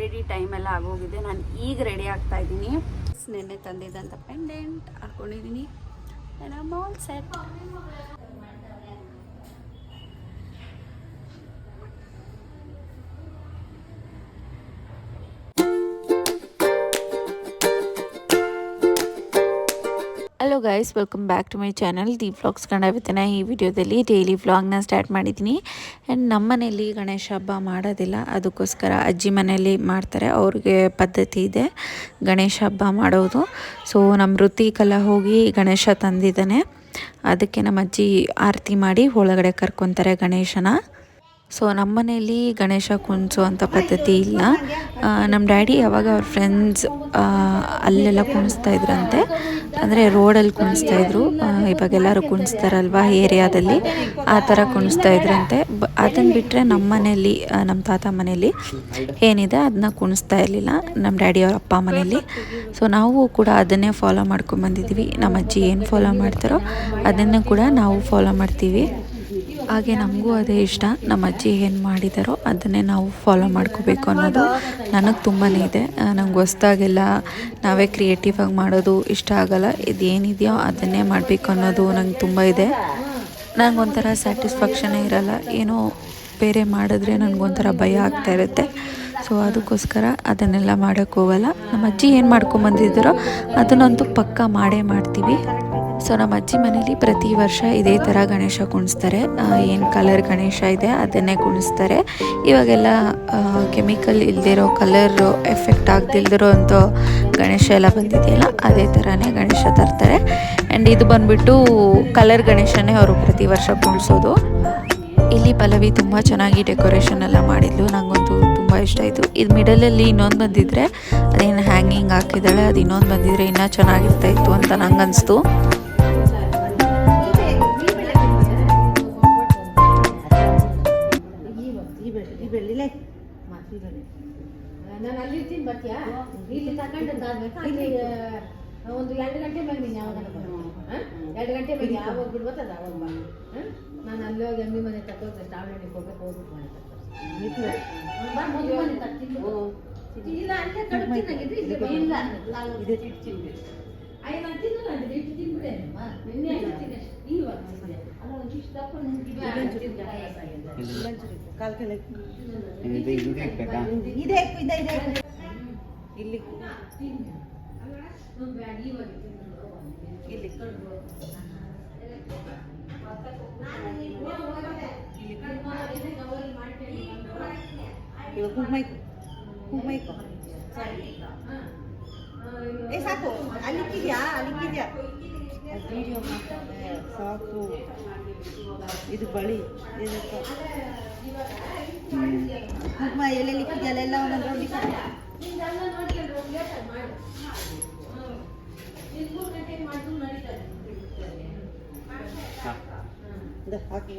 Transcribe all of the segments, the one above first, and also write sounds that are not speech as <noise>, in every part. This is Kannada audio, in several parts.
ಆಲ್ರೆಡಿ ಟೈಮ್ ಎಲ್ಲ ಆಗೋಗಿದೆ. ನಾನು ಈಗ ರೆಡಿ ಆಗ್ತಾ ಇದ್ದೀನಿ. ನೆನ್ನೆ ತಂದಿದ್ದಂಥ ಪೆಂಡೆಂಟ್ ಹಾಕ್ಕೊಂಡಿದ್ದೀನಿ all set hello guys welcome back to my channel the vlogs ಕಂಡಾವತ್ತಿನ ಈ ವಿಡಿಯೋದಲ್ಲಿ ಡೈಲಿ ವ್ಲಾಗ್ನ ಸ್ಟಾರ್ಟ್ ಮಾಡಿದ್ದೀನಿ. ಆ್ಯಂಡ್ ನಮ್ಮ ಮನೆಯಲ್ಲಿ ಗಣೇಶ ಹಬ್ಬ ಮಾಡೋದಿಲ್ಲ. ಅದಕ್ಕೋಸ್ಕರ ಅಜ್ಜಿ ಮನೆಯಲ್ಲಿ ಮಾಡ್ತಾರೆ. ಅವ್ರಿಗೆ ಪದ್ಧತಿ ಇದೆ. ಗಣೇಶ ಹಬ್ಬ ಮಾಡೋದು. ಸೊ ನಮ್ಮ ಋತಿಕಲ್ಲ ಹೋಗಿ ಗಣೇಶ ತಂದಿದ್ದಾನೆ. ಅದಕ್ಕೆ ನಮ್ಮ ಅಜ್ಜಿ ಆರತಿ ಮಾಡಿ ಒಳಗಡೆ ಕರ್ಕೊತಾರೆ ಗಣೇಶನ. ಸೊ ನಮ್ಮ ಮನೆಯಲ್ಲಿ ಗಣೇಶ ಕುಣಿಸೋ ಪದ್ಧತಿ ಇಲ್ಲ. ನಮ್ಮ ಡ್ಯಾಡಿ ಯಾವಾಗ ಅವ್ರ ಫ್ರೆಂಡ್ಸ್ ಅಲ್ಲೆಲ್ಲ ಕುಣಿಸ್ತಾ ಇದ್ರಂತೆ. ಅಂದರೆ ರೋಡಲ್ಲಿ ಕುಣಿಸ್ತಾ ಇದ್ರು. ಇವಾಗ ಎಲ್ಲರೂ ಕುಣಿಸ್ತಾರಲ್ವಾ ಏರಿಯಾದಲ್ಲಿ ಆ ಥರ ಕುಣಿಸ್ತಾ ಇದ್ರಂತೆ. ಬ ಅದನ್ನು ಬಿಟ್ಟರೆ ನಮ್ಮ ಮನೆಯಲ್ಲಿ ನಮ್ಮ ತಾತ ಮನೇಲಿ ಏನಿದೆ ಅದನ್ನ ಕುಣಿಸ್ತಾ ಇರಲಿಲ್ಲ ನಮ್ಮ ಡ್ಯಾಡಿ ಅವ್ರ ಅಪ್ಪ ಮನೇಲಿ ಸೊ ನಾವು ಕೂಡ ಅದನ್ನೇ ಫಾಲೋ ಮಾಡ್ಕೊಂಡು ಬಂದಿದ್ದೀವಿ. ನಮ್ಮ ಅಜ್ಜಿ ಏನು ಫಾಲೋ ಮಾಡ್ತಾರೋ ಅದನ್ನು ಕೂಡ ನಾವು ಫಾಲೋ ಮಾಡ್ತೀವಿ. ಹಾಗೆ ನಮಗೂ ಅದೇ ಇಷ್ಟ. ನಮ್ಮ ಅಜ್ಜಿ ಏನು ಮಾಡಿದಾರೋ ಅದನ್ನೇ ನಾವು ಫಾಲೋ ಮಾಡ್ಕೋಬೇಕು ಅನ್ನೋದು ನನಗೆ ತುಂಬಾ ಇದೆ. ನಂಗೆ ಹೊಸ್ದಾಗೆಲ್ಲ ನಾವೇ ಕ್ರಿಯೇಟಿವ್ ಆಗಿ ಮಾಡೋದು ಇಷ್ಟ ಆಗಲ್ಲ. ಇದೇನಿದೆಯೋ ಅದನ್ನೇ ಮಾಡಬೇಕು ಅನ್ನೋದು ನಂಗೆ ತುಂಬ ಇದೆ. ನನಗೊಂಥರ ಸ್ಯಾಟಿಸ್ಫ್ಯಾಕ್ಷನೇ ಇರಲ್ಲ. ಏನೋ ಬೇರೆ ಮಾಡಿದ್ರೆ ನನಗೊಂಥರ ಭಯ ಆಗ್ತಾ ಇರುತ್ತೆ. ಸೊ ಅದಕ್ಕೋಸ್ಕರ ಅದನ್ನೆಲ್ಲ ಮಾಡೋಕ್ಕೋಗಲ್ಲ ನಮ್ಮ ಅಜ್ಜಿ ಏನು ಮಾಡ್ಕೊಂಬಂದಿದ್ದಾರೋ ಅದನ್ನಂತೂ ಪಕ್ಕ ಮಾಡೇ ಮಾಡ್ತೀವಿ. ಸೊ ನಮ್ಮ ಅಜ್ಜಿ ಮನೇಲಿ ಪ್ರತಿ ವರ್ಷ ಇದೇ ಥರ ಗಣೇಶ ಕುಣಿಸ್ತಾರೆ. ಏನು ಕಲರ್ ಗಣೇಶ ಇದೆ ಅದನ್ನೇ ಕುಣಿಸ್ತಾರೆ. ಇವಾಗೆಲ್ಲ ಕೆಮಿಕಲ್ ಇಲ್ದಿರೋ ಕಲರ್ ಎಫೆಕ್ಟ್ ಆಗದಿಲ್ದಿರೋ ಅಂಥ ಗಣೇಶ ಎಲ್ಲ ಬಂದಿದೆಯಲ್ಲ, ಅದೇ ಥರನೇ ಗಣೇಶ ತರ್ತಾರೆ. ಆ್ಯಂಡ್ ಇದು ಬಂದುಬಿಟ್ಟು ಕಲರ್ ಗಣೇಶನೇ ಅವರು ಪ್ರತಿ ವರ್ಷ ಕುಣಿಸೋದು. ಇಲ್ಲಿ ಪಲ್ಲವಿ ತುಂಬ ಚೆನ್ನಾಗಿ ಡೆಕೋರೇಷನ್ ಎಲ್ಲ ಮಾಡಿದ್ಲು ನನಗಂತೂ ತುಂಬ ಇಷ್ಟ ಆಯಿತು. ಇದು ಮಿಡಲಲ್ಲಿ ಇನ್ನೊಂದು ಬಂದಿದ್ದರೆ ಅದೇನು ಹ್ಯಾಂಗಿಂಗ್ ಹಾಕಿದ್ದಾಳೆ, ಅದು ಇನ್ನೊಂದು ಬಂದಿದ್ದರೆ ಇನ್ನೂ ಚೆನ್ನಾಗಿರ್ತಾಯಿತ್ತು ಅಂತ ನಂಗೆ ಅನಿಸ್ತು ಬರ್ತೀಯಾ? ಇಲ್ಲಿ ಆ, ಒಂದು ಎರಡು ಗಂಟೆ ಮೇಲೆ ನೀನು ಯಾವಾಗ ಎರಡು ಗಂಟೆ ಮೇಲೆ ಯಾವಾಗ ಬಿಡ್ಬೋದು ಅದು ಅವಾಗ ಬಾ. ನಾನು ಅಲ್ಲಿ ಹೋಗಿ ಎಮ್ಮಿ ಮನೆ ತಗೋದ್ರೆ ಚಾವಣಿಗೆ ಹೋಗ್ಬೇಕು ಹೋಗ್ಬಿಟ್ಟು ಮನೆ ತರ್ತೀನಿ. ಇಲ್ಲ ಅಲ್ಲೇ ಕಡಿಮೆ ಇದು ಇಲ್ಲ ನಾನು ತಿಂತೀನಿ. ಅಯ್ಯ ನಾನು ತಿನ್ನಲ್ಲ ಅಂದ್ರೆ ಇಟ್ಟು ತಿನ್ಬಿಡೆ ಅಮ್ಮ. ನಿನ್ನೆ ತಿಂದೆ ಅಷ್ಟೇ. ಇವಾಗ ತಿಂದೆ. ಅಲ್ಲ ಒಂದಿಷ್ಟು ದಪ್ಪ ನಂಗೆ ಕಾಲ್ ಕೆಳಗೆ. ಇದು. ಇದು ಇದೆ. ಇಲ್ಲಿ ಇಲ್ಲಿ. ಕುಂಕುಮ ಇಕ್ಕು. ಏ, ಸಾಕು. ಅಲ್ಲಿಕ್ಕಿದ್ಯಾ ಅಲ್ಲಿಕ್ಕಿದ್ಯಾ ವಿಡಿಯೋ ಸಾಕು. ಇದು ಬಳಿ. ಇದಕ್ಕೆ ಇಕ್ಕಿದ್ಯಾ ಅಲ್ಲೆಲ್ಲ ಒಂದೊಂದು ರೌಂಡ್ ಇಕ್ಕು. ಇದು ಹಾಕಿ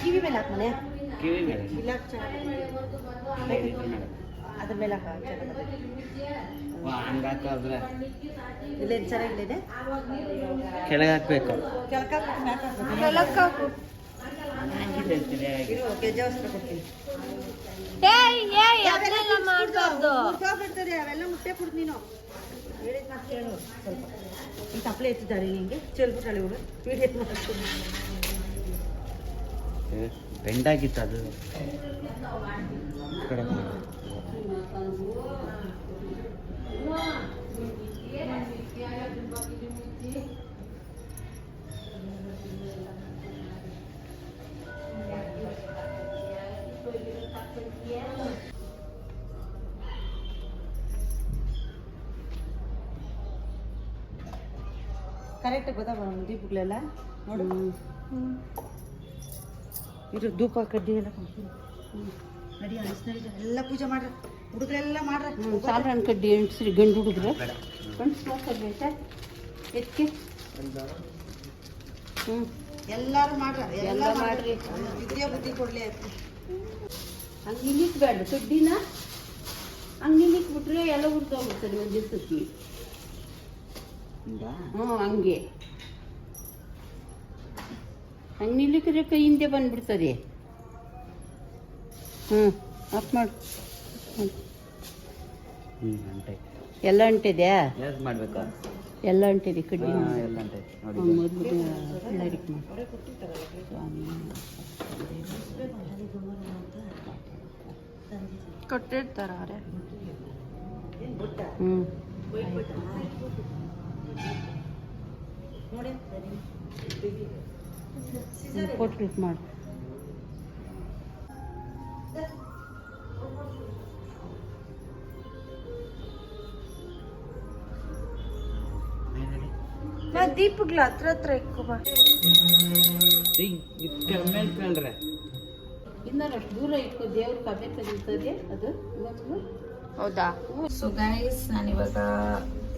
ಕಿವಿ ಮೇಲೆ ಹಾಕ್ ಮನೆ ಕಿವಿ ಮೇಲೆ ಇಲ್ಲ ಅದ್ರ ಮೇಲೆ. ಹಂಗಾಕಾದ್ರೆ ಇಲ್ಲೇನು ಚೆನ್ನಾಗಿದೆ ಕೆಳಗೆ ಹಾಕ್ಬೇಕು. ಕೆಳಕಾಕು ಹಾಕು. ಅವೆಲ್ಲ ಮುಟ್ಟೆ ಕೊಡ್ತೀನಿ ನೀನು. ಹೇಳಿದ ಮಾತು ಕೇಳು ಸ್ವಲ್ಪ. ಈ ತಪ್ಪಲೆ ಎತ್ತಿದ್ದಾರೆ ನಿಂಗೆ. ಚೆಲ್ಬಿಟ್ಟಾಳೆ ಇವಳು. ವಿಡಿಯೋ ಮಾಡ್ತೀನಿ. ಏ, ಬೆಂಡಾಗಿತ್ತು ಅದು ಈ ಕಡೆ ಮಾಡು. ಕರೆಕ್ಟಾಗಿ ಗೊತ್ತಾಗ ದೀಪಗಳೆಲ್ಲ ನೋಡು ಇದು ಧೂಪ ಕಡ್ಡಿ ಎಲ್ಲ ನಡಿ ಎಲ್ಲ ಪೂಜೆ ಮಾಡ್ರಿ. ಹುಡುಗರೆಲ್ಲ ಮಾಡ್ರ. ಸಾಲ್ರನ್ ಕಡ್ಡಿ ಎಣ್ಸ್ರಿ ಗಂಡು ಹುಡುಗ್ರೆ? ಗಂಡು ಬೇಕಾ ಎತ್ಕೆ ಹ್ಞೂ ಎಲ್ಲಾರು ಮಾಡ್ರ ಎಲ್ಲ ಮಾಡ್ರಿ. ವಿದ್ಯಾ ಬುದ್ಧಿ ಕೊಡ್ಲಿ ಹಂಗೆ ಇಲ್ಲಿಕ್ಬೇಡ ಕಡ್ಡಿನ. ಹಂಗೆ ಇಲ್ಲಿಕ್ಬಿಟ್ರೆ ಎಲ್ಲ ಉಡ್ತೋಗ್ಬಿಡ್ತದೆ ಒಂದು ದಿವಸಕ್ಕೆ? ಹ್ಞೂ ಹಂಗೆ. ಹಂಗೆ ನಿಲ್ಲಿಕ್ರೆ ಕೈ ಹಿಂದೆ ಬಂದ್ಬಿಡ್ತದೆ. ಹ್ಞೂ ಆಫ್ ಮಾಡು. ಎಲ್ಲ ಅಂಟಿದ್ಯಾ? ಮಾಡಬೇಕಾ. ಎಲ್ಲ ಅಂಟಿದೆ ಕಡ್ಡಿ? ಹಾಂ ಹ್ಞೂ ನೋಡಿ. ಫೋಟೋ ಕ್ಲಿಕ್ ಮಾಡಿ. ದೀಪಗ್ಲ ಹತ್ರ ಹತ್ರ ಇಕ್ಕೋಬ ಕೇಳ್ರೆ. ಇನ್ನಷ್ಟು ದೂರ ಇಟ್ಕೋ ದೇವ್ರ ಕಮ್ಮಿ ತೆಗಿತದೆ ಅದು. ಹೌದಾ? ಸೊ ಗೈಸ್ ನಾನಿವಾಗ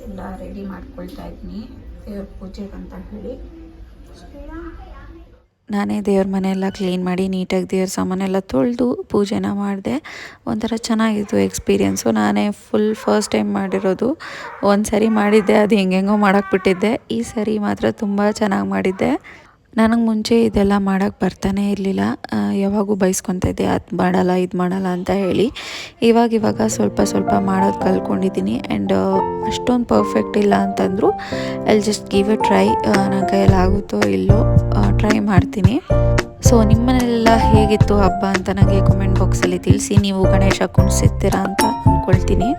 ಎಲ್ಲ ರೆಡಿ ಮಾಡ್ಕೊಳ್ತಾ ಇದ್ದೀನಿ ದೇವ್ರ ಪೂಜೆಗೆ ಅಂತ ಹೇಳಿ. ನಾನೇ ದೇವ್ರ ಮನೆಯೆಲ್ಲ ಕ್ಲೀನ್ ಮಾಡಿ ನೀಟಾಗಿ ದೇವ್ರ ಸಾಮಾನೆಲ್ಲ ತೊಳೆದು ಪೂಜೆನ ಮಾಡಿದೆ. ಒಂಥರ ಚೆನ್ನಾಗಿತ್ತು ಎಕ್ಸ್ಪೀರಿಯೆನ್ಸು ನಾನೇ ಫುಲ್ ಫಸ್ಟ್ ಟೈಮ್ ಮಾಡಿರೋದು. ಒಂದು ಸರಿ ಮಾಡಿದ್ದೆ, ಅದು ಹೆಂಗೆಂಗೋ ಮಾಡಕ್ಕೆ ಬಿಟ್ಟಿದ್ದೆ ಈ ಸರಿ ಮಾತ್ರ ತುಂಬ ಚೆನ್ನಾಗಿ ಮಾಡಿದ್ದೆ. ನನಗೆ ಮುಂಚೆ ಇದೆಲ್ಲ ಮಾಡೋಕ್ಕೆ ಬರ್ತಾನೆ ಇರಲಿಲ್ಲ. ಯಾವಾಗೂ ಬೈಸ್ಕೊತಾ ಇದ್ದೆ, ಅದು ಮಾಡಲ್ಲ, ಇದು ಮಾಡಲ್ಲ ಅಂತ ಹೇಳಿ. ಇವಾಗ ಇವಾಗ ಸ್ವಲ್ಪ ಸ್ವಲ್ಪ ಮಾಡೋದು ಕಲ್ತ್ಕೊಂಡಿದ್ದೀನಿ ಆ್ಯಂಡ್ ಅಷ್ಟೊಂದು ಪರ್ಫೆಕ್ಟ್ ಇಲ್ಲ ಅಂತಂದರೂ I just give a try ನನ್ನ ಕೈಯಲ್ಲಿ ಆಗುತ್ತೋ ಇಲ್ಲೋ ಟ್ರೈ ಮಾಡ್ತೀನಿ. ಸೊ ನಿಮ್ಮನೆಲ್ಲ ಹೇಗಿತ್ತು ಹಬ್ಬ ಅಂತ ನನಗೆ ಕಮೆಂಟ್ ಬಾಕ್ಸಲ್ಲಿ ತಿಳಿಸಿ. ನೀವು ಗಣೇಶ ಕುಣಿಸಿರ್ತೀರಾ ಅಂತ ಅಂದ್ಕೊಳ್ತೀನಿ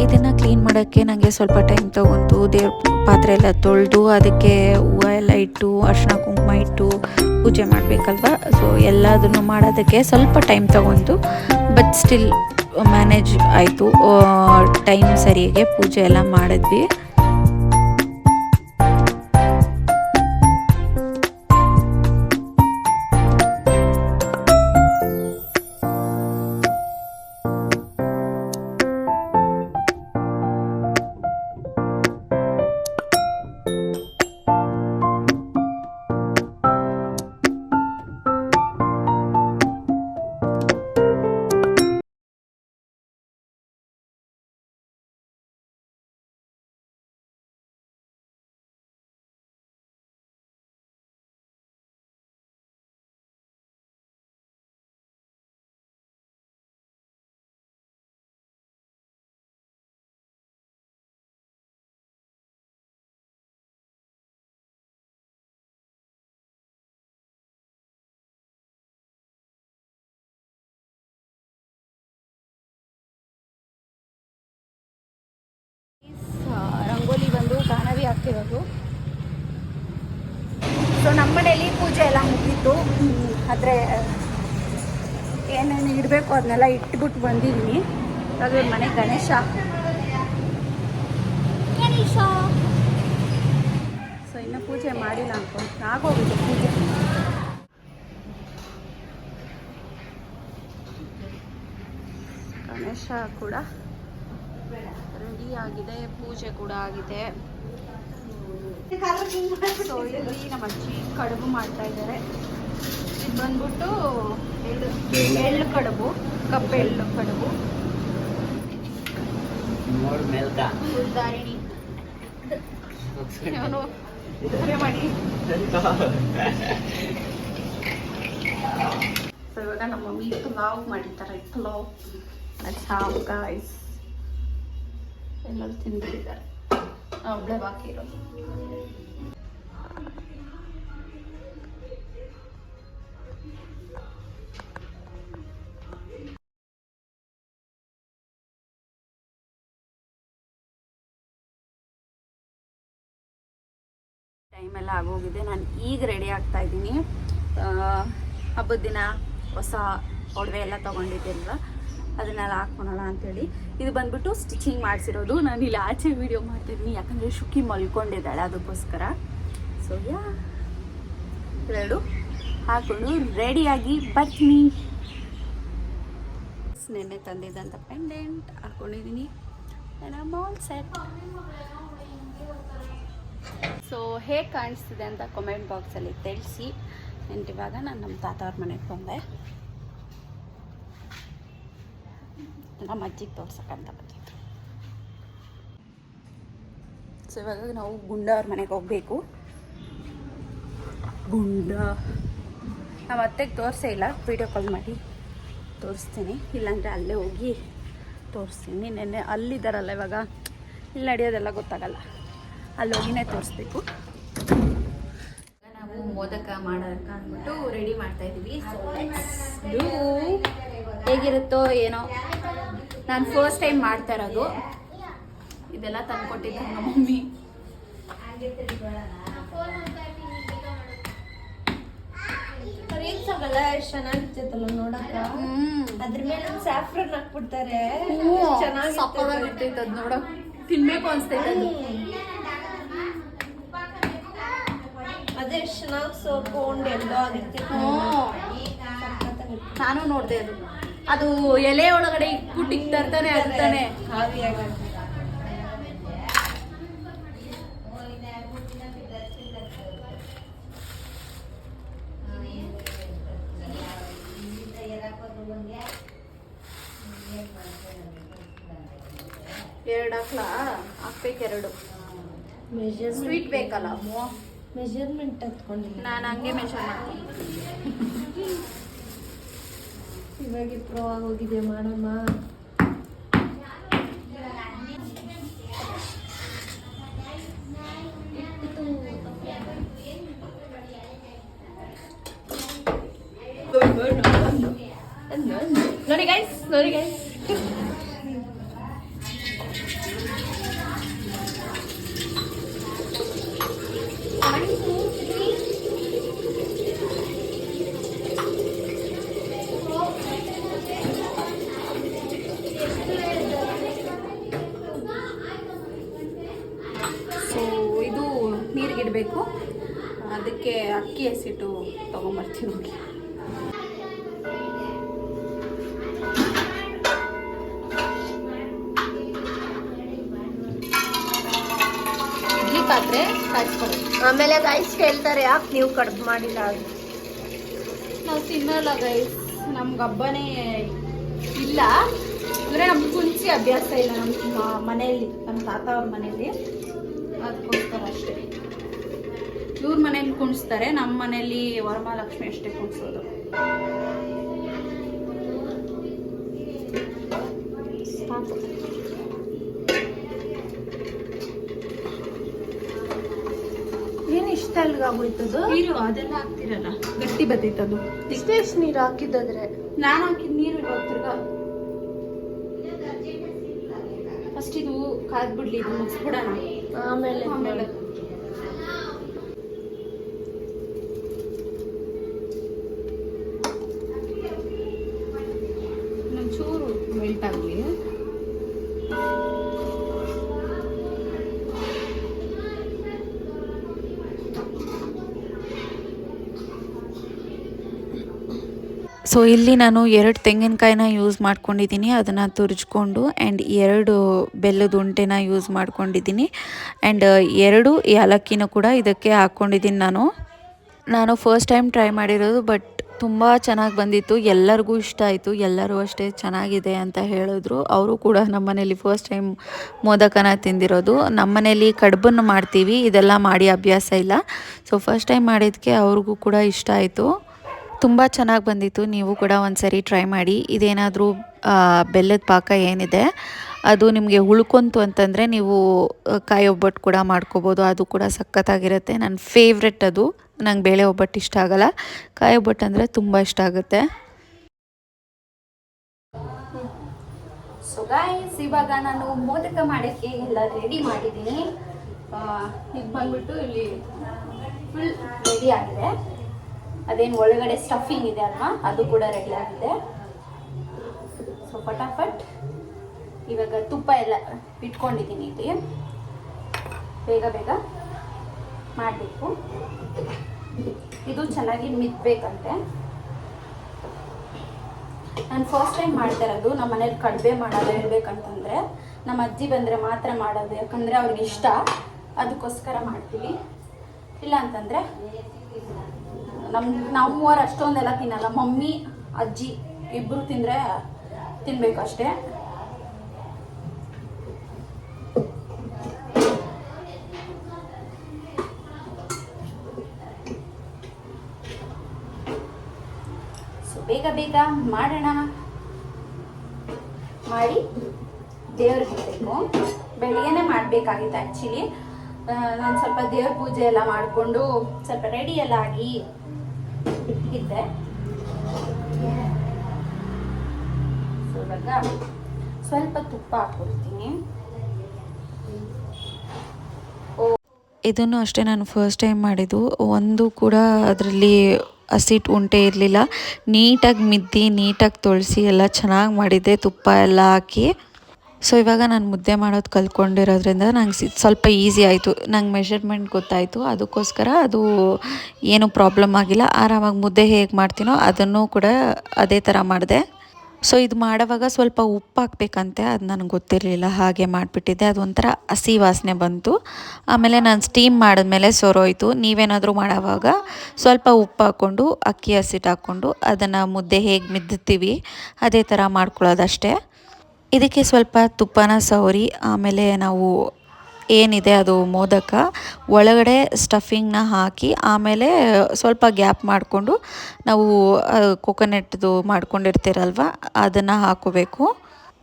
ಇದನ್ನು ಕ್ಲೀನ್ ಮಾಡೋಕ್ಕೆ ನನಗೆ ಸ್ವಲ್ಪ ಟೈಮ್ ತೊಗೊಂತು ದೇವ್ರ ಪಾತ್ರೆ ಎಲ್ಲ ತೊಳೆದು ಅದಕ್ಕೆ ಹೂವು ಎಲ್ಲ ಇಟ್ಟು ಅರ್ಶಿನ ಕುಂಕುಮ ಇಟ್ಟು ಪೂಜೆ ಮಾಡಬೇಕಲ್ವ? ಸೊ ಎಲ್ಲದನ್ನು ಮಾಡೋದಕ್ಕೆ ಸ್ವಲ್ಪ ಟೈಮ್ ತೊಗೊಂತು ಬಟ್ ಸ್ಟಿಲ್ ಮ್ಯಾನೇಜ್ ಆಯಿತು. ಟೈಮ್ ಸರಿಯಾಗಿ ಪೂಜೆ ಎಲ್ಲ ಮಾಡಿದ್ವಿ. ಆಗ್ತಿರೋದು ಸೊ ನಮ್ಮ ಮನೇಲಿ ಪೂಜೆ ಎಲ್ಲ ಮುಗೀತು. ಆದರೆ ಏನೇನು ಇಡಬೇಕು ಅದನ್ನೆಲ್ಲ ಇಟ್ಬಿಟ್ಟು ಬಂದಿದ್ದೀನಿ ಅದು ಮನೆ ಗಣೇಶ. ಗಣೇಶ. ಸೊ ಇನ್ನು ಪೂಜೆ ಮಾಡಿಲ್ಲ ಅನ್ಕೊಂಡು. ಆಗೋಗಿದೆ ಪೂಜೆ. ಗಣೇಶ ಕೂಡ ರೆಡಿ ಆಗಿದೆ ಪೂಜೆ ಕೂಡ ಆಗಿದೆ. ಸೊ ಇಲ್ಲಿ ನಮ್ಮ ಅಜ್ಜಿ ಕಡುಬು ಮಾಡ್ತಾ ಇದ್ದಾರೆ. ಇದು ಬಂದ್ಬಿಟ್ಟು ಎಳ್ಳು ಎಳ್ಳು ಕಡುಬು ಕಪ್ಪೆ ಎಳ್ಳು ಕಡುಬು. <laughs> ಅವನು ಮಾಡಿ. ಸೊ ಇವಾಗ ನಮ್ಮ ಮಮ್ಮಿ ಪುಲಾವ್ ಮಾಡಿದ್ದಾರೆ. ಪುಲಾವ್. ಸಾವು ಗಾಯ್ಸ್ ಎಲ್ಲರೂ ತಿಂದಿದ್ದಾರೆ ಒಬ್ಬಳೆ ಬಾಕಿ ಇರೋದು. ಟೈಮ್ ಎಲ್ಲ ಆಗೋಗಿದೆ. ನಾನು ಈಗ ರೆಡಿ ಆಗ್ತಾ ಇದ್ದೀನಿ. ಹಬ್ಬದ ದಿನ ಹೊಸ ಒಡವೆ ಎಲ್ಲ ತೊಗೊಂಡಿದ್ದೆಲ್ವ ಅದನ್ನೆಲ್ಲ ಹಾಕ್ಕೊಳೋಣ ಅಂತೇಳಿ. ಇದು ಬಂದ್ಬಿಟ್ಟು ಸ್ಟಿಚಿಂಗ್ ಮಾಡಿಸಿರೋದು. ನಾನು ಇಲ್ಲಿ ಆಚೆ ವಿಡಿಯೋ ಮಾಡ್ತಿದ್ದೀನಿ ಯಾಕಂದರೆ ಶುಕಿ ಮಲ್ಕೊಂಡಿದ್ದಾಳೆ ಅದಕ್ಕೋಸ್ಕರ. ಸೊ ಯಾ ಎರಡು ಹಾಕೊಂಡು ರೆಡಿಯಾಗಿ ಬರ್ತೀನಿ ನೆನ್ನೆ ತಂದಿದ್ದಂಥ ಪೆಂಡೆಂಟ್ ಹಾಕೊಂಡಿದ್ದೀನಿ ಆಲ್ ಸೆಟ್ ಸೊ ಹೇಗೆ ಕಾಣಿಸ್ತಿದೆ ಅಂತ ಕಮೆಂಟ್ ಬಾಕ್ಸಲ್ಲಿ ತಿಳಿಸಿ. ಇವಾಗ ನಾನು ನಮ್ಮ ತಾತ ಅವ್ರ ಮನೆಗೆ ಬಂದೆ. ನಮ್ಮ ಅಜ್ಜಿಗೆ ತೋರ್ಸಕ್ಕಂತ ಬಂದಿದ್ರು. ಸೊ ಇವಾಗ ನಾವು ಗುಂಡ ಅವ್ರ ಮನೆಗೆ ಹೋಗಬೇಕು. ಗುಂಡ. ನಮ್ಮ ಅತ್ತೆಗೆ ತೋರಿಸೇ ಇಲ್ಲ ವೀಡಿಯೋ ಕಾಲ್ ಮಾಡಿ. ತೋರಿಸ್ತೀನಿ. ಇಲ್ಲಾಂದರೆ ಅಲ್ಲೇ ಹೋಗಿ ತೋರಿಸ್ತೀನಿ. ನೆನ್ನೆ ಅಲ್ಲಿದ್ದಾರಲ್ಲ ಇವಾಗ? ಇಲ್ಲಿ ನಡೆಯೋದೆಲ್ಲ ಗೊತ್ತಾಗಲ್ಲ. ಅಲ್ಲಿ ಹೋಗಿನೇ ತೋರಿಸ್ಬೇಕು. ನಾವು ಮೋದಕ ಮಾಡೋದಕ್ಕೆ ಅಂದ್ಬಿಟ್ಟು ರೆಡಿ ಮಾಡ್ತಾ ಇದ್ದೀವಿ ಹೇಗಿರುತ್ತೋ ಏನೋ. ನಾನು ಫಸ್ಟ್ ಟೈಮ್ ಮಾಡ್ತಾ ಇರೋದು. ಇದೆಲ್ಲ ತಂದ್ಕೊಟ್ಟಿದ್ದೆ ನಮ್ಮ ಮಮ್ಮಿ. ರೀಲ್ಸ್ ಆಗಲ್ಲ ಎಷ್ಟು ಚೆನ್ನಾಗಿರ್ತೈತಲ್ಲ ಅದ್ರ ಮೇಲೆ ಸ್ಯಾಫ್ರನ್ ಹಾಕ್ಬಿಡ್ತಾರೆ. ಸಕ್ಕತ್ತಾಗಿರ್ತೈತೆ ಅದು ನೋಡಕ್ ತಿನ್ಬೇಕು ಅನ್ಸ್ತೈತೆ ಅದು. ಅದೇ ಎಷ್ಟು ಚೆನ್ನಾಗಿ ಎಲ್ಲೋ ಆಗಿರ್ತೈತೆ ನಾನು ನೋಡಿದೆ ಅದು. ಅದು ಎಲೆ ಒಳಗಡೆ ಇಟ್ಬಿಟ್ಟು ಇಕ್ ತರ್ತಾನೆ ಅರ್ತಾನೆ ಎರಡು ಹಾಕ್ಲಾ? ಹಾಕ್ಬೇಕು ಎರಡು. ಸ್ವೀಟ್ ಬೇಕಲ್ಲ? ಮೆಷರ್ಮೆಂಟ್ ಮೆಜರ್ಮೆಂಟ್ ನಾನು ಹಂಗೆ ಮೆಷರ್ ಮಾಡ್ತೀನಿ. ಇವಾಗ ಪ್ರೋ ಆಗೋಗಿದೆ ಮಾಡಮ್ಮ ನೋಡಿ ಗೈಸ್ ನೋಡಿ ಗೈಸ್ ಸೊ ಇದು ನೀರಿಗಿಡಬೇಕು ಅದಕ್ಕೆ ಅಕ್ಕಿ ಹಸಿಟ್ಟು ಇಡ್ಲಿ ಪಾತ್ರೆ ಕಾಯಿಸ್ಕೊಳ್ಳಿ. ಆಮೇಲೆ ಗೈಸ್ ಕೇಳ್ತಾರೆ ಯಾಕೆ ನೀವು ಕಡಿಮೆ ಮಾಡಿಲ್ಲ ಅದು ನಾವು ತಿನ್ನಲ್ಲ ಗೈಸ್ ನಮ್ಗೆ ಹಬ್ಬನೇ ಇಲ್ಲ. ಅಂದರೆ ನಮ್ಗೆ ಕುಂಚಿ ಅಭ್ಯಾಸ ಇಲ್ಲ ನಮ್ಮ ಮನೆಯಲ್ಲಿ ನಮ್ಮ ತಾತ ಅವ್ರ ಮನೆಯಲ್ಲಿ. ಅದಕ್ಕೋಸ್ಕರ ಅಷ್ಟೇ. ಇವ್ರ ಮನೇಲಿ ಕುಣಿಸ್ತಾರೆ ನಮ್ಮ ಮನೇಲಿ ವರಮಹಾಲಕ್ಷ್ಮಿ ಅಷ್ಟೇ ಕುಣಿಸೋದು. ಏನು ಇಷ್ಟ ಅಲ್ಗಾಗೋಯ್ತದು ನೀರು ಅದೆಲ್ಲ ಹಾಕ್ತಿರಲ್ಲ. ಗಟ್ಟಿ ಬರ್ತೈತದು ಇಷ್ಟೇ ಎಷ್ಟು ನೀರು ಹಾಕಿದ್ದಾದ್ರೆ? ನಾನು ಹಾಕಿದ ನೀರು ತಿರ್ಗಾ. ಫಸ್ಟ್ ಇದು ಕಾದ್ಬಿಡ್ಲಿ ಇದು ಮುಗಿಸ್ಬಿಡೋಣ. ಆಮೇಲೆ ಆಮೇಲೆ. ಚೂರು ಮೆಲ್ಟ್ ಆಗಲಿ. ಸೊ ಇಲ್ಲಿ ನಾನು ಎರಡು ತೆಂಗಿನಕಾಯಿನ ಯೂಸ್ ಮಾಡ್ಕೊಂಡಿದ್ದೀನಿ, ಅದನ್ನು ತುರಿಜ್ಕೊಂಡು ಆ್ಯಂಡ್ ಎರಡು ಬೆಲ್ಲದ ಉಂಟೆನ ಯೂಸ್ ಮಾಡ್ಕೊಂಡಿದ್ದೀನಿ ಆ್ಯಂಡ್ ಎರಡು ಏಲಕ್ಕಿನೂ ಕೂಡ ಇದಕ್ಕೆ ಹಾಕ್ಕೊಂಡಿದ್ದೀನಿ ನಾನು. ನಾನು ಫಸ್ಟ್ ಟೈಮ್ ಟ್ರೈ ಮಾಡಿರೋದು ಬಟ್ ತುಂಬ ಚೆನ್ನಾಗಿ ಬಂದಿತ್ತು. ಎಲ್ಲರಿಗೂ ಇಷ್ಟ ಆಯಿತು. ಎಲ್ಲರೂ ಅಷ್ಟೇ ಚೆನ್ನಾಗಿದೆ ಅಂತ ಹೇಳಿದ್ರು. ಅವರು ಕೂಡ ನಮ್ಮ ಮನೇಲಿ ಫಸ್ಟ್ ಟೈಮ್ ಮೋದಕನ ತಿಂದಿರೋದು. ನಮ್ಮ ಮನೇಲಿ ಕಡುಬನ್ನು ಮಾಡ್ತೀವಿ. ಇದೆಲ್ಲ ಮಾಡಿ ಅಭ್ಯಾಸ ಇಲ್ಲ. ಸೊ ಫಸ್ಟ್ ಟೈಮ್ ಮಾಡಿದ್ದಕ್ಕೆ ಅವ್ರಿಗೂ ಕೂಡ ಇಷ್ಟ ಆಯಿತು. ತುಂಬ ಚೆನ್ನಾಗಿ ಬಂದಿತ್ತು. ನೀವು ಕೂಡ ಒಂದ್ಸರಿ ಟ್ರೈ ಮಾಡಿ. ಇದೇನಾದರೂ ಬೆಲ್ಲದ ಪಾಕ ಏನಿದೆ, ಅದು ನಿಮಗೆ ಉಳ್ಕೊಂತು ಅಂತಂದರೆ ನೀವು ಕಾಯಿ ಒಬ್ಬಟ್ಟು ಕೂಡ ಮಾಡ್ಕೋಬೋದು. ಅದು ಕೂಡ ಸಖತ್ತಾಗಿರುತ್ತೆ. ನನ್ನ ಫೇವ್ರೆಟ್ ಅದು. ನಂಗೆ ಬೇಳೆ ಒಬ್ಬಟ್ಟು ಇಷ್ಟ ಆಗಲ್ಲ. ಕಾಯಿ ಒಬ್ಬಟ್ಟು ಅಂದರೆ ತುಂಬ ಇಷ್ಟ ಆಗುತ್ತೆ. ಸೊ ಗಾಯ್ಸ್ ಇವಾಗ ನಾನು ಮೋದಕ ಮಾಡೋಕ್ಕೆ ಎಲ್ಲ ರೆಡಿ ಮಾಡಿದ್ದೀನಿ. ಇದು ಬಂದ್ಬಿಟ್ಟು ಇಲ್ಲಿ ಫುಲ್ ರೆಡಿ ಆಗಿದೆ. ಅದೇನು ಒಳಗಡೆ ಸ್ಟಫಿಂಗ್ ಇದೆ ಅಲ್ವಾ? ಅದು ಕೂಡ ರೆಡಿ ಆಗಿದೆ. ಸೊ ಫಟಾಫಟ್ ಇವಾಗ ತುಪ್ಪ ಎಲ್ಲ ಇಟ್ಕೊಂಡಿದ್ದೀನಿ ಇಲ್ಲಿ. ಬೇಗ ಬೇಗ. ಮಾಡಬೇಕು. ಇದು ಚೆನ್ನಾಗಿ ಮಿದ್ಬೇಕಂತೆ ನಾನು ಫಸ್ಟ್ ಟೈಮ್ ಮಾಡ್ತಾ ಇರೋದು ನಮ್ಮ ಮನೇಲಿ ಕಡಿಮೆ ಮಾಡೋದು ಹೇಳ್ಬೇಕಂತಂದ್ರೆ ನಮ್ಮ ಅಜ್ಜಿ ಬಂದರೆ ಮಾತ್ರ ಮಾಡೋದು, ಯಾಕಂದರೆ ಅವ್ರಿಗೆ ಇಷ್ಟ. ಅದಕ್ಕೋಸ್ಕರ ಮಾಡ್ತೀವಿ. ಇಲ್ಲ ಅಂತಂದರೆ ನಮ್ಮ ನಾವು ಅಷ್ಟೊಂದೆಲ್ಲ ತಿನ್ನಲ್ಲ. ಮಮ್ಮಿ, ಅಜ್ಜಿ ಇಬ್ಬರು ತಿಂದರೆ ತಿನ್ನಬೇಕು ಅಷ್ಟೇ ಬೇಗ ಬೇಗ ಮಾಡೋಣ? ಮಾಡಿ, ದೇವ್ರಿಗೆ ಇಡಬೇಕು ಬೆಳಿಗ್ಗೆನೆ ಮಾಡಬೇಕಾಗಿತ್ತು ಆ್ಯಕ್ಚುಲಿ ನಾನು ಸ್ವಲ್ಪ ದೇವ್ರ ಪೂಜೆ ಎಲ್ಲ ಮಾಡಿಕೊಂಡು ಸ್ವಲ್ಪ ರೆಡಿ ಎಲ್ಲ ಆಗಿ ಇದ್ದೆ. ಇವಾಗ ಸ್ವಲ್ಪ ತುಪ್ಪ ಹಾಕ್ಕೊಡ್ತೀನಿ. ಇದನ್ನು ಅಷ್ಟೇ ನಾನು ಫಸ್ಟ್ ಟೈಮ್ ಮಾಡಿದ್ದು. ಒಂದು ಕೂಡ ಅದರಲ್ಲಿ ಹಸಿಟ್ಟು ಉಂಟೆ ಇರಲಿಲ್ಲ. ನೀಟಾಗಿ ಮಿದ್ದಿ, ನೀಟಾಗಿ ತೊಳಸಿ ಎಲ್ಲ ಚೆನ್ನಾಗಿ ಮಾಡಿದ್ದೆ, ತುಪ್ಪ ಎಲ್ಲ ಹಾಕಿ. ಸೊ ಇವಾಗ ನಾನು ಮುದ್ದೆ ಮಾಡೋದು ಕಲ್ತ್ಕೊಂಡಿರೋದ್ರಿಂದ ನಂಗೆ ಸ್ವಲ್ಪ ಈಸಿ ಆಯಿತು. ನಂಗೆ ಮೆಷರ್ಮೆಂಟ್ ಗೊತ್ತಾಯಿತು. ಅದಕ್ಕೋಸ್ಕರ ಅದು ಏನು ಪ್ರಾಬ್ಲಮ್ ಆಗಿಲ್ಲ. ಆರಾಮಾಗಿ ಮುದ್ದೆ ಹೇಗೆ ಮಾಡ್ತೀನೋ ಅದನ್ನು ಕೂಡ ಅದೇ ಥರ ಮಾಡಿದೆ. ಸೊ ಇದು ಮಾಡೋವಾಗ ಸ್ವಲ್ಪ ಉಪ್ಪು ಹಾಕ್ಬೇಕಂತೆ. ಅದು ನನಗೆ ಗೊತ್ತಿರಲಿಲ್ಲ, ಹಾಗೆ ಮಾಡಿಬಿಟ್ಟಿದ್ದೆ. ಅದೊಂಥರ ಹಸಿ ವಾಸನೆ ಬಂತು. ಆಮೇಲೆ ನಾನು ಸ್ಟೀಮ್ ಮಾಡಿದ್ಮೇಲೆ ಸೊರೋಯ್ತು. ನೀವೇನಾದರೂ ಮಾಡೋವಾಗ ಸ್ವಲ್ಪ ಉಪ್ಪು ಹಾಕ್ಕೊಂಡು, ಅಕ್ಕಿ ಹಸಿಟ್ಟು ಹಾಕ್ಕೊಂಡು ಅದನ್ನು ಮುದ್ದೆ ಹೇಗೆ ಮಿದ್ದುತ್ತೀವಿ ಅದೇ ಥರ ಮಾಡ್ಕೊಳ್ಳೋದಷ್ಟೇ. ಇದಕ್ಕೆ ಸ್ವಲ್ಪ ತುಪ್ಪನ ಸವರಿ, ಆಮೇಲೆ ನಾವು ಏನಿದೆ ಅದು ಮೋದಕ, ಒಳಗಡೆ ಸ್ಟಫಿಂಗ್ನ ಹಾಕಿ, ಆಮೇಲೆ ಸ್ವಲ್ಪ ಗ್ಯಾಪ್ ಮಾಡಿಕೊಂಡು ನಾವು ಕೊಕೊನೆಟ್ದು ಮಾಡ್ಕೊಂಡಿರ್ತೀರಲ್ವ, ಅದನ್ನು ಹಾಕೋಬೇಕು.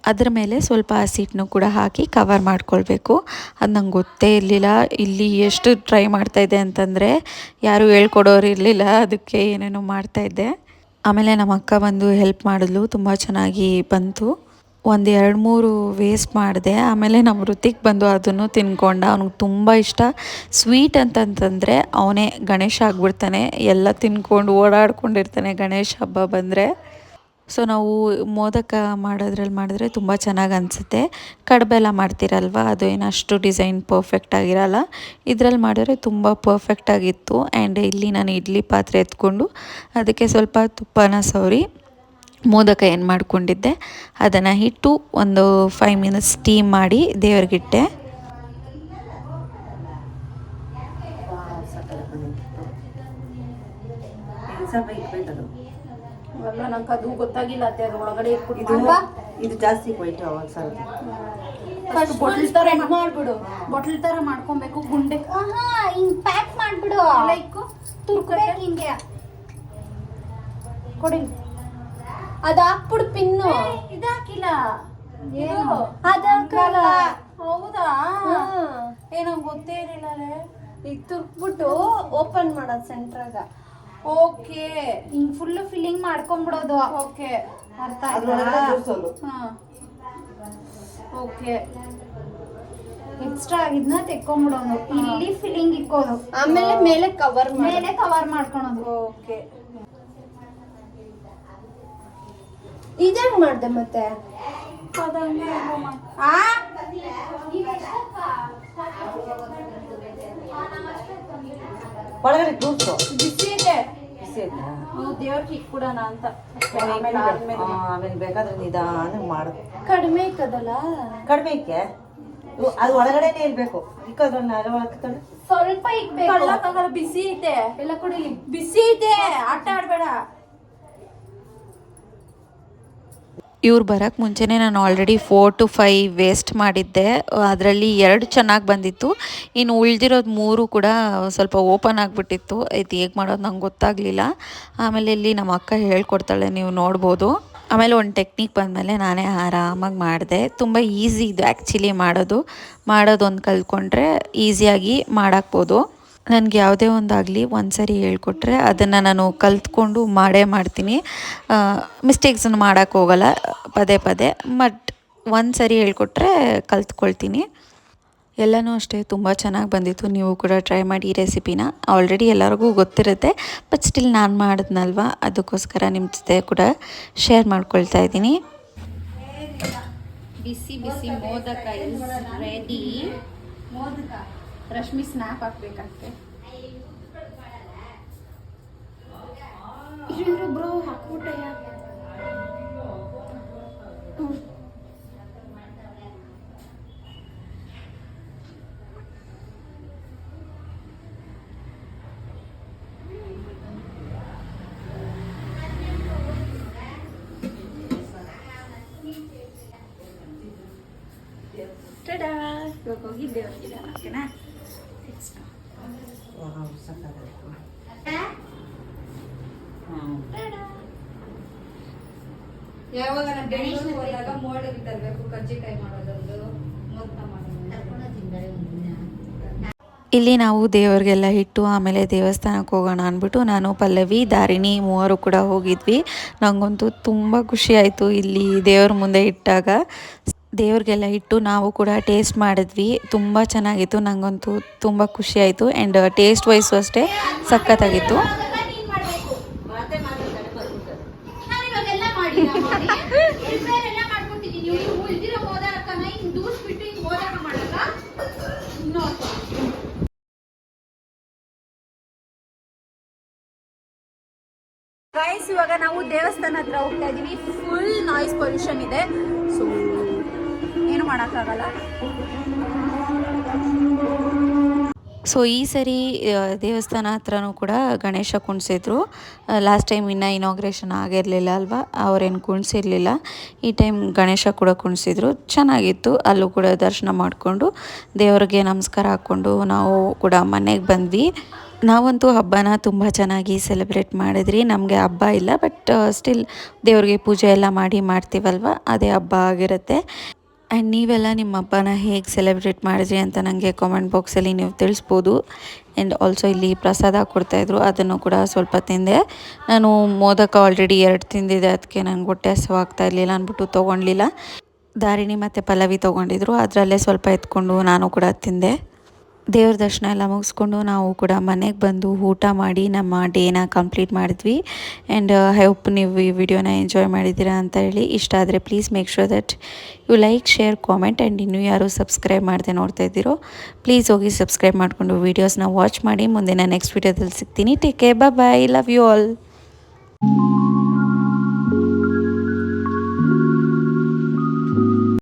ಅದ್ರ ಮೇಲೆ ಸ್ವಲ್ಪ ಹಸಿಟ್ಟನ್ನು ಕೂಡ ಹಾಕಿ ಕವರ್ ಮಾಡ್ಕೊಳ್ಬೇಕು. ಅದು ನಂಗೆ ಗೊತ್ತೇ ಇರಲಿಲ್ಲ, ಇಲ್ಲಿ ಎಷ್ಟು ಟ್ರೈ ಮಾಡ್ತಾಯಿದ್ದೆ ಅಂತಂದರೆ ಯಾರೂ ಹೇಳ್ಕೊಡೋರು ಇರಲಿಲ್ಲ, ಅದಕ್ಕೆ ಏನೇನೋ ಮಾಡ್ತಾಯಿದ್ದೆ ಆಮೇಲೆ ನಮ್ಮ ಅಕ್ಕ ಬಂದು ಹೆಲ್ಪ್ ಮಾಡಿದ್ಲು, ತುಂಬ ಚೆನ್ನಾಗಿ ಬಂತು. ಒಂದು ಎರಡು ಮೂರು ವೇಸ್ಟ್ ಮಾಡಿದೆ. ಆಮೇಲೆ ನಮ್ಮ ಋತಿಗೆ ಬಂದು ಅದನ್ನು ತಿನ್ಕೊಂಡ. ಅವ್ನಿಗೆ ತುಂಬ ಇಷ್ಟ. ಸ್ವೀಟ್ ಅಂತಂತಂದರೆ ಅವನೇ ಗಣೇಶ ಆಗಿಬಿಡ್ತಾನೆ. ಎಲ್ಲ ತಿನ್ಕೊಂಡು ಓಡಾಡ್ಕೊಂಡಿರ್ತಾನೆ ಗಣೇಶ ಹಬ್ಬ ಬಂದರೆ. ಸೊ ನಾವು ಮೋದಕ ಮಾಡೋದ್ರಲ್ಲಿ ಮಾಡಿದ್ರೆ ತುಂಬ ಚೆನ್ನಾಗಿ ಅನಿಸುತ್ತೆ. ಕಡಬೆಲ್ಲ ಮಾಡ್ತೀರಲ್ವ? ಅದು ಏನು ಅಷ್ಟು ಡಿಸೈನ್ ಪರ್ಫೆಕ್ಟ್ ಆಗಿರಲ್ಲ. ಇದರಲ್ಲಿ ಮಾಡಿದ್ರೆ ತುಂಬ ಪರ್ಫೆಕ್ಟ್ ಆಗಿತ್ತು. ಆ್ಯಂಡ್ ಇಲ್ಲಿ ನಾನು ಇಡ್ಲಿ ಪಾತ್ರೆ ಎತ್ಕೊಂಡು, ಅದಕ್ಕೆ ಸ್ವಲ್ಪ ತುಪ್ಪನ ಸವರಿ. ಮೋದಕ ಏನು ಮಾಡಿಕೊಂಡಿದ್ದೆ ಅದನ್ನು ಹಿಟ್ಟು ಒಂದು ಫೈವ್ ಮಿನಿಟ್ಸ್ ಸ್ಟೀಮ್ ಮಾಡಿ ದೇವರಿಗಿಟ್ಟೆ. ಇದು ಇದು ಜಾಸ್ತಿ ಹೋಯ್ತು ಅವಾಗ ಸ್ವಲ್ಪ. ಫಸ್ಟ್ ಬೊಟ್ಲ್ ತರ ಮಾಡ್ಬಿಡು. ಬಾಟಲ್ ತರ ಮಾಡ್ಕೊಬೇಕು ಗುಂಡೆ. ಆಹಾ ಹಿಂಗ್ ಪ್ಯಾಕ್ ಮಾಡ್ಬಿಡು. ಲೈಕ್ ತುರ್ಕಬೇಕು ಹಿಂಗೆ. ಕೊಡಿ. ಅದ್ ಹಾಕ್ಬಿಡು ಪಿನ್ನು ಇದಾಕಿಲ್ಲ. ಏನು? ಅದಾಕಲ್ಲ. ಹೌದಾ? ಏನೋ ಗೊತ್ತೇ ಇರಲಿಲ್ಲ ಈಗ ತುರ್ಕ್ಬಿಟ್ಟು ಓಪನ್ ಮಾಡೋದು ಸೆಂಟ್ರಾಗ ಓಕೆ. ಹಿಂಗ್ ಫುಲ್ ಫಿಲ್ಲಿಂಗ್ ಮಾಡ್ಕೊಂಡ್ಬಿಡೋದು ಓಕೆ. ಅರ್ಥ ಆಯ್ತಾ? ಓಕೆ. ಎಕ್ಸ್ಟ್ರಾ ಆಗಿದ್ನ ತೆಕ್ಕೊಂಡ್ಬಿಡೋದು ಇಲ್ಲಿ ಫಿಲ್ಲಿಂಗ್ ಇಕ್ಕೋದು. ಆಮೇಲೆ ಮೇಲೆ ಕವರ್ ಮೇಲೆ ಕವರ್ ಮಾಡ್ಕೊಳೋದು. ಓಕೆ. ಇದಂಗ್ ಮಾಡ್ದೆ ಮತ್ತೆ? ಆ? ಒಳಗಡೆ ಕೂರ್ಸು ಬಿಸಿ ಇದೆ. ಬಿಸಿ? ದೇವ್ರಿಗೆ ಅಂತ. ಆಮೇಲೆ ಬೇಕಾದ್ರೆ ನಿಧಾನ ಮಾಡು. ಕಡಿಮೆ ಇಕ್ಕದಲ್ಲ ಕಡಿಮೆ ಇಕ್ಕೆ? ಇವು- ಅದು ಒಳಗಡೆನೆ ಇರ್ಬೇಕು. ಒಳಗೆ ಸ್ವಲ್ಪ ಇಕ್ಬೇಕು. ಬಿಸಿ ಐತೆ ಎಲ್ಲ ಕೊಡಿ ಬಿಸಿ ಐತೆ ಆಟ ಆಡ್ಬೇಡ. ಇವ್ರು ಬರೋಕ್ಕೆ ಮುಂಚೆನೇ ನಾನು already four to five waste ಮಾಡಿದ್ದೆ. ಅದರಲ್ಲಿ ಎರಡು ಚೆನ್ನಾಗಿ ಬಂದಿತ್ತು. ಇನ್ನು ಉಳಿದಿರೋದು ಮೂರು ಕೂಡ ಸ್ವಲ್ಪ ಓಪನ್ ಆಗಿಬಿಟ್ಟಿತ್ತು. ಇದು ಹೇಗೆ ಮಾಡೋದು ನಂಗೆ ಗೊತ್ತಾಗಲಿಲ್ಲ. ಆಮೇಲೆ ಇಲ್ಲಿ ನಮ್ಮ ಅಕ್ಕ ಹೇಳ್ಕೊಡ್ತಾಳೆ, ನೀವು ನೋಡ್ಬೋದು. ಆಮೇಲೆ ಒಂದು ಟೆಕ್ನಿಕ್ ಬಂದಮೇಲೆ ನಾನೇ ಆರಾಮಾಗಿ ಮಾಡಿದೆ. ತುಂಬ ಈಸಿ ಇದು ಆ್ಯಕ್ಚುಲಿ ಮಾಡೋದು. ಮಾಡೋದೊಂದು ಕಲ್ತ್ಕೊಂಡ್ರೆ ಈಸಿಯಾಗಿ ಮಾಡಾಕ್ಬೋದು. ನನಗೆ ಯಾವುದೇ ಒಂದಾಗಲಿ ಒಂದು ಸರಿ ಹೇಳ್ಕೊಟ್ರೆ ಅದನ್ನು ನಾನು ಕಲ್ತ್ಕೊಂಡು ಮಾಡೇ ಮಾಡ್ತೀನಿ. ಮಿಸ್ಟೇಕ್ಸನ್ನು ಮಾಡೋಕ್ಕೆ ಹೋಗಲ್ಲ ಪದೇ ಪದೇ ಬಟ್ ಒಂದು ಸರಿ ಹೇಳ್ಕೊಟ್ರೆ ಕಲ್ತ್ಕೊಳ್ತೀನಿ. ಎಲ್ಲನೂ ಅಷ್ಟೇ ತುಂಬ ಚೆನ್ನಾಗಿ ಬಂದಿತ್ತು. ನೀವು ಕೂಡ ಟ್ರೈ ಮಾಡಿ ಈ ರೆಸಿಪಿನ ಆಲ್ರೆಡಿ ಎಲ್ಲರಿಗೂ ಗೊತ್ತಿರುತ್ತೆ ಬಟ್ ಸ್ಟಿಲ್ ನಾನು ಮಾಡಿದ್ನಲ್ವ? ಅದಕ್ಕೋಸ್ಕರ ನಿಮ್ಮ ಜೊತೆ ಕೂಡ ಶೇರ್ ಮಾಡ್ಕೊಳ್ತಾ ಇದ್ದೀನಿ. ಬಿಸಿ ಬಿಸಿ ಮೋದಕ ಇಸ್ ರೆಡಿ ಮೋದಕ. ರಶ್ಮಿ ಸ್ನ್ಯಾಪ್ ಹಾಕ್ಬೇಕಂತೆ. ಬ್ರೋ ಹಾಕ್ಬಿಟ್ಟಯ್ಯ ಟಡಾ ಇವಾಗ ಹೋಗಿ ದೇವ್ರಿಗೆ ಓಕೆನಾ ವಾವ್, ಸಖತ್ತಾಗಿದೆ. ಯಾವಾಗ ಹೋದಾಗ ತರಬೇಕು ಕಜ್ಜಿಕಾಯಿ ಮಾಡೋದೊಂದು ಮೊತ್ತ ಇಲ್ಲಿ ನಾವು ದೇವರಿಗೆಲ್ಲ ಇಟ್ಟು ಆಮೇಲೆ ದೇವಸ್ಥಾನಕ್ಕೆ ಹೋಗೋಣ ಅಂದ್ಬಿಟ್ಟು ನಾನು ಪಲ್ಲವಿ, ದಾರಿಣಿ ಮೂವರು ಕೂಡ ಹೋಗಿದ್ವಿ. ನನಗಂತೂ ತುಂಬ ಖುಷಿ ಆಯಿತು ಇಲ್ಲಿ ದೇವ್ರ ಮುಂದೆ ಇಟ್ಟಾಗ. ದೇವ್ರಿಗೆಲ್ಲ ಇಟ್ಟು ನಾವು ಕೂಡ ಟೇಸ್ಟ್ ಮಾಡಿದ್ವಿ. ತುಂಬ ಚೆನ್ನಾಗಿತ್ತು ನನಗಂತೂ ತುಂಬ ಖುಷಿ ಆಯಿತು. ಆ್ಯಂಡ್ ಟೇಸ್ಟ್ ವೈಸು ಅಷ್ಟೇ ಸಖತ್ತಾಗಿತ್ತು. ಗೈಸ್ ಇವಾಗ ನಾವು ದೇವಸ್ಥಾನ ಹತ್ರ ಹೋಗ್ತಾ ಇದೀವಿ. ಫುಲ್ ನಾಯ್ಸ್ ಪೊಲ್ಯೂಷನ್ ಇದೆ. ಸೊ ಏನು ಮಾಡೋಕ್ಕಾಗಲ್ಲ. ಸೊ ಈ ಸರಿ ದೇವಸ್ಥಾನ ಹತ್ರನೂ ಕೂಡ ಗಣೇಶ ಕುಣಿಸಿದ್ರು. ಲಾಸ್ಟ್ ಟೈಮ್ ಇನ್ನೂ ಇನಾಗ್ರೇಷನ್ ಆಗಿರಲಿಲ್ಲ ಅಲ್ವಾ? ಅವ್ರೇನು ಕುಣಿಸಿರಲಿಲ್ಲ. ಈ ಟೈಮ್ ಗಣೇಶ ಕೂಡ ಕುಣಿಸಿದ್ರು. ಚೆನ್ನಾಗಿತ್ತು. ಅಲ್ಲೂ ಕೂಡ ದರ್ಶನ ಮಾಡಿಕೊಂಡು ದೇವರಿಗೆ ನಮಸ್ಕಾರ ಹಾಕ್ಕೊಂಡು ನಾವು ಕೂಡ ಮನೆಗೆ ಬಂದ್ವಿ. ನಾವಂತೂ ಹಬ್ಬನ ತುಂಬ ಚೆನ್ನಾಗಿ ಸೆಲೆಬ್ರೇಟ್ ಮಾಡಿದ್ರಿ. ನಮಗೆ ಹಬ್ಬ ಇಲ್ಲ ಬಟ್ ಸ್ಟಿಲ್ ದೇವ್ರಿಗೆ ಪೂಜೆ ಎಲ್ಲ ಮಾಡಿ ಮಾಡ್ತೀವಲ್ವ? ಅದೇ ಹಬ್ಬ ಆಗಿರುತ್ತೆ. ಆ್ಯಂಡ್ ನೀವೆಲ್ಲ ನಿಮ್ಮ ಹಬ್ಬನ ಹೇಗೆ ಸೆಲೆಬ್ರೇಟ್ ಮಾಡಿದ್ರಿ ಅಂತ ನನಗೆ ಕಾಮೆಂಟ್ ಬಾಕ್ಸಲ್ಲಿ ನೀವು ತಿಳಿಸ್ಬೋದು. ಆ್ಯಂಡ್ ಆಲ್ಸೋ ಇಲ್ಲಿ ಪ್ರಸಾದ ಕೊಡ್ತಾಯಿದ್ರು ಅದನ್ನು ಕೂಡ ಸ್ವಲ್ಪ ತಿಂದೆ. ನಾನು ಮೋದಕ ಆಲ್ರೆಡಿ ಎರಡು ತಿಂದಿದ್ದೆ ಅದಕ್ಕೆ ನನಗೆ ಹೊಟ್ಟೆ ಹಸುವಾಗ್ತಾ ಇರಲಿಲ್ಲ, ಅಂದ್ಬಿಟ್ಟು ತೊಗೊಳ್ಲಿಲ್ಲ ದಾರಿಣಿ ಮತ್ತು ಪಲ್ಲವಿ ತೊಗೊಂಡಿದ್ರು, ಅದರಲ್ಲೇ ಸ್ವಲ್ಪ ಎತ್ಕೊಂಡು ನಾನು ಕೂಡ ತಿಂದೆ. ದೇವ್ರ ದರ್ಶನ ಎಲ್ಲ ಮುಗಿಸ್ಕೊಂಡು ನಾವು ಕೂಡ ಮನೆಗೆ ಬಂದು ಊಟ ಮಾಡಿ ನಮ್ಮ ಡೇನ ಕಂಪ್ಲೀಟ್ ಮಾಡಿದ್ವಿ. ಆ್ಯಂಡ್ ಐ ಹೋಪ್ ನೀವು ಈ ವಿಡಿಯೋನ ಎಂಜಾಯ್ ಮಾಡಿದ್ದೀರಾ ಅಂತ ಹೇಳಿ. ಇಷ್ಟ ಆದರೆ please make sure that you like share comment and ಇನ್ನೂ ಯಾರು ಸಬ್ಸ್ಕ್ರೈಬ್ ಮಾಡದೆ ನೋಡ್ತಾ ಇದ್ದೀರೋ ಪ್ಲೀಸ್ ಹೋಗಿ ಸಬ್ಸ್ಕ್ರೈಬ್ ಮಾಡಿಕೊಂಡು ವೀಡಿಯೋಸ್ನ ವಾಚ್ ಮಾಡಿ. ಮುಂದಿನ ನೆಕ್ಸ್ಟ್ ವೀಡಿಯೋದಲ್ಲಿ ಸಿಗ್ತೀನಿ. Take care bye love you all